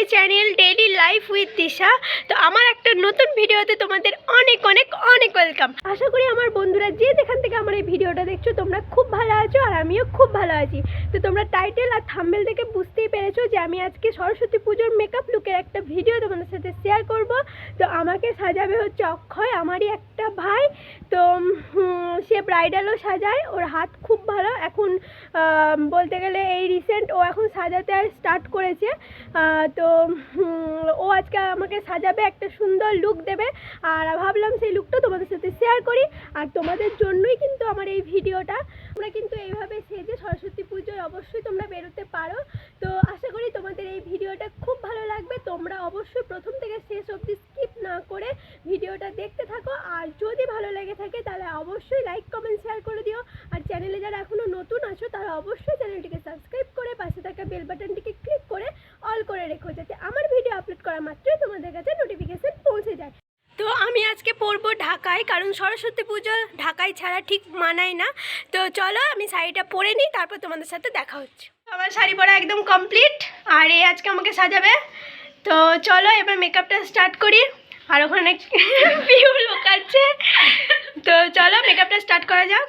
My channel daily life with Disha তো আমার একটা নতুন ভিডিওতে তোমাদের অনেক অনেক অনেক ওয়েলকাম আশা করি আমার বন্ধুরা যে যেখান থেকে আমার এই ভিডিওটা দেখছ, তোমরা খুব ভালো আছো আর আমিও খুব ভালো আছি। তো তোমরা টাইটেল আর থাম্বেল দেখে বুঝতেই পেরেছ যে আমি আজকে সরস্বতী পুজোর মেকআপ লুকের একটা ভিডিও তোমাদের সাথে শেয়ার করব। তো আমাকে সাজাবে হচ্ছে অক্ষয়, আমারই একটা ভাই। তো সে ব্রাইডালও সাজায়, ওর হাত খুব ভালো। এখন বলতে গেলে এই রিসেন্ট ও এখন সাজাতে স্টার্ট করেছে। তো ও আজকে আমাকে সাজাবে একটা সুন্দর লুক দেবে। আর ভাবলাম সেই লুকটা তোমাদের সাথে শেয়ার করি। আর তোমাদের জন্যই কিন্তু আমার এই ভিডিওটা। তোমরা কিন্তু এইভাবে সেজে সরস্বতী পুজোয় অবশ্যই তোমরা বেরোতে পারো। তো আশা করি তোমাদের এই ভিডিওটা খুব ভালো লাগবে। তোমরা অবশ্যই প্রথম থেকে শেষ অবধি স্কিপ না করে ভিডিওটা দেখতে থাকো। আর যদি ভালো লেগে থাকে, তাহলে অবশ্যই লাইক কমেন্ট শেয়ার করে দিও। আর চ্যানেলে যারা এখনও নতুন আছো, তারা অবশ্যই চ্যানেলটিকে সাবস্ক্রাইব করে পাশে থাকা বেল বাটনটিকে ক্লিক করে করে রেখো যাতে আমার ভিডিও আপলোড করা মাত্রই তোমাদের কাছে নোটিফিকেশন পৌঁছে যায় তো আমি আজকে পরবো ঢাকায় কারণ সরস্বতী পুজো ঢাকায় ছাড়া ঠিক মানায় না। তো চলো, আমি শাড়িটা পরে নিই, তারপর তোমাদের সাথে দেখা হচ্ছে। আমার শাড়ি পরা একদম কমপ্লিট আর এই আজকে আমাকে সাজাবে। তো চলো, এবার মেকআপটা স্টার্ট করি। আর ওখানে লোক আছে। তো চলো মেকআপটা স্টার্ট করা যাক।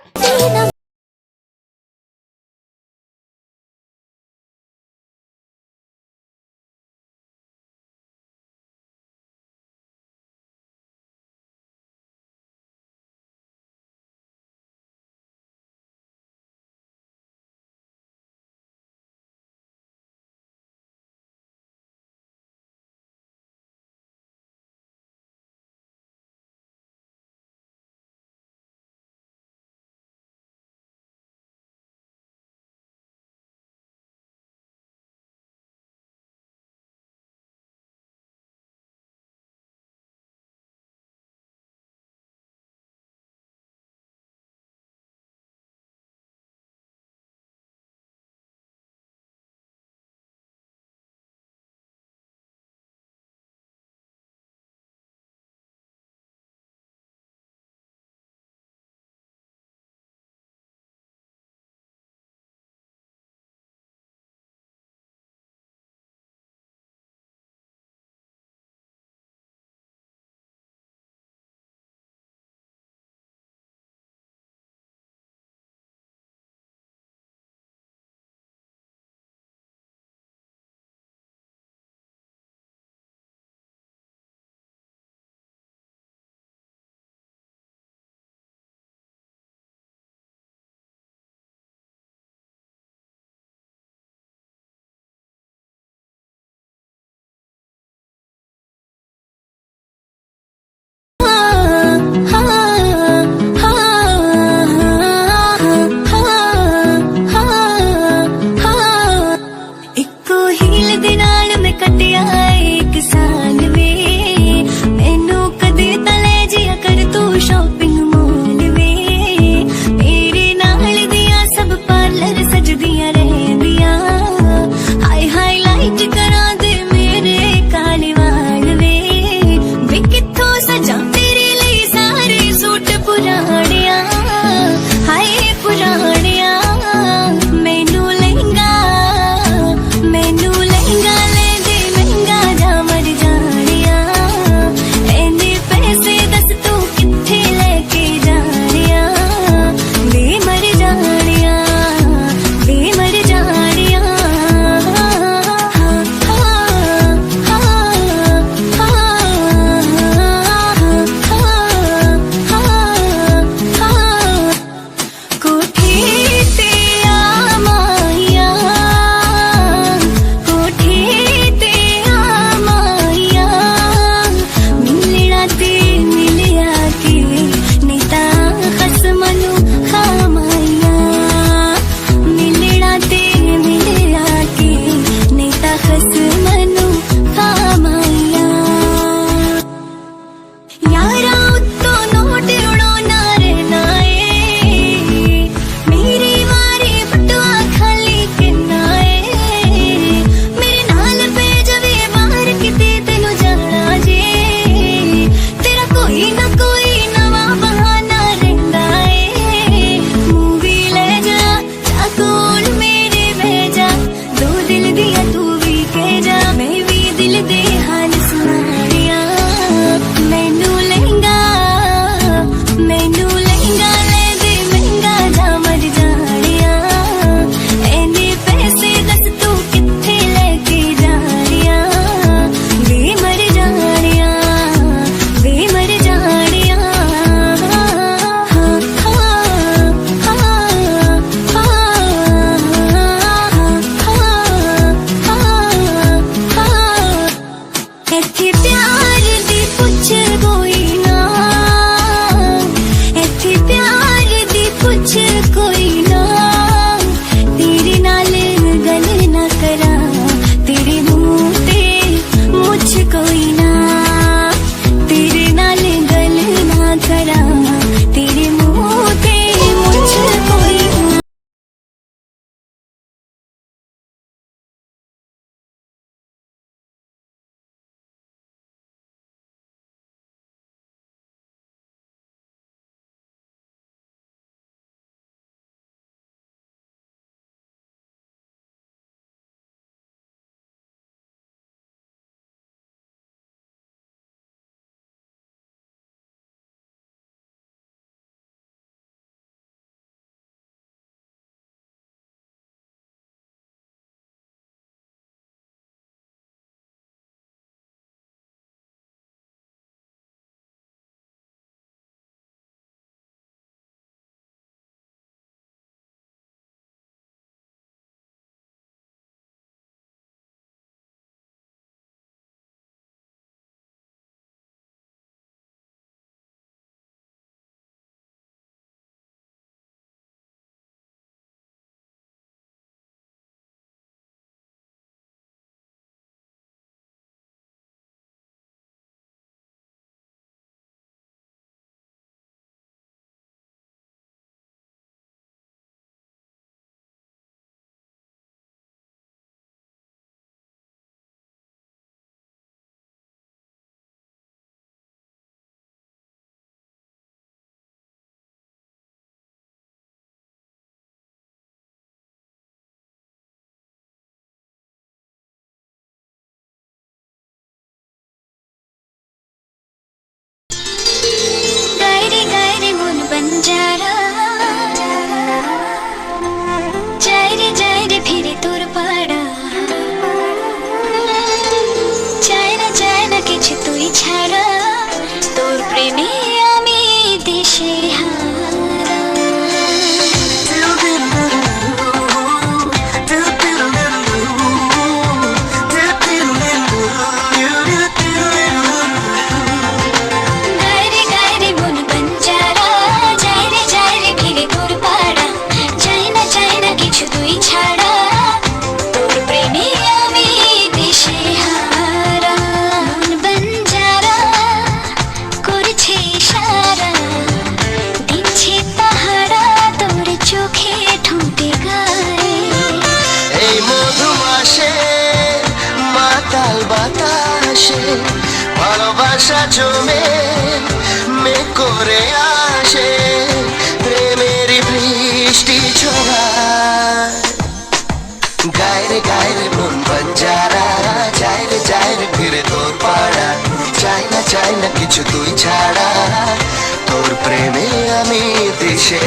ভালোবাসা জমে মে করে আসে প্রেমের বৃষ্টি ছড়ায় গায়রে গায়রে মন বঞ্জারা যাইরে যাইরে ফিরে তোর পাড়া। চাই না চাই না কিছু তুই ছাড়া, তোর প্রেমে আমি দেশে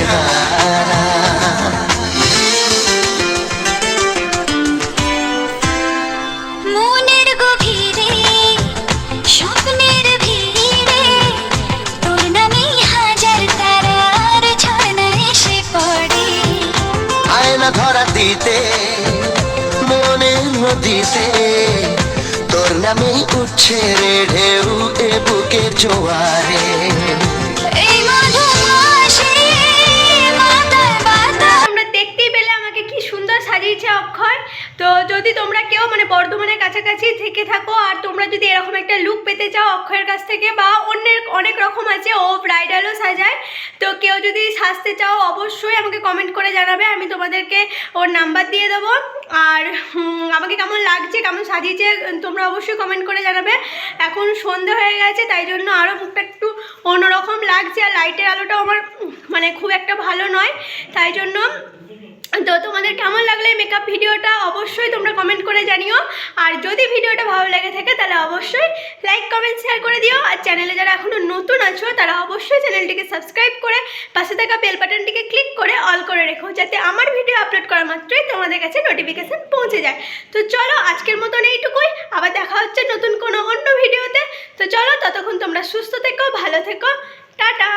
উঠছে রে ঢেউ এ বুকের জোয়ারে। সাজিয়েছে অক্ষয়। তো যদি তোমরা কেউ মানে বর্ধমানের কাছাকাছি থেকে থাকো, আর তোমরা যদি এরকম একটা লুক পেতে চাও অক্ষয়ের কাছ থেকে, বা অন্যের অনেক রকম আছে, ও ব্রাইডালও সাজায় তো কেউ যদি সাজতে চাও, অবশ্যই আমাকে কমেন্ট করে জানাবে, আমি তোমাদেরকে ওর নাম্বার দিয়ে দেবো। আর আমাকে কেমন লাগছে, কেমন সাজিয়েছে, তোমরা অবশ্যই কমেন্ট করে জানাবে। এখন সন্ধে হয়ে গেছে, তাই জন্য আরও মুখটা একটু অন্যরকম লাগছে, আর লাইটের আলোটাও আমার মানে খুব একটা ভালো নয়। তাই জন্য তো তোমাদের কেমন লাগল এই মেকআপ ভিডিওটা? অবশ্যই তোমরা কমেন্ট করে জানিও। আর যদি ভিডিওটা ভালো লেগে থাকে, তাহলে অবশ্যই লাইক কমেন্ট শেয়ার করে দিও। আর চ্যানেলে যারা এখনও নতুন আছো, তারা অবশ্যই চ্যানেলটিকে সাবস্ক্রাইব করে পাশে থাকা বেল বাটনটিকে ক্লিক করে অল করে রেখো, যাতে আমার ভিডিও আপলোড করা মাত্রই তোমাদের কাছে নোটিফিকেশান পৌঁছে যায়। তো চলো, আজকের মতন এইটুকুই। আবার দেখা হচ্ছে নতুন কোনো অন্য ভিডিওতে তো চলো, ততক্ষণ তোমরা সুস্থ থেকো, ভালো থেকো। টাটা!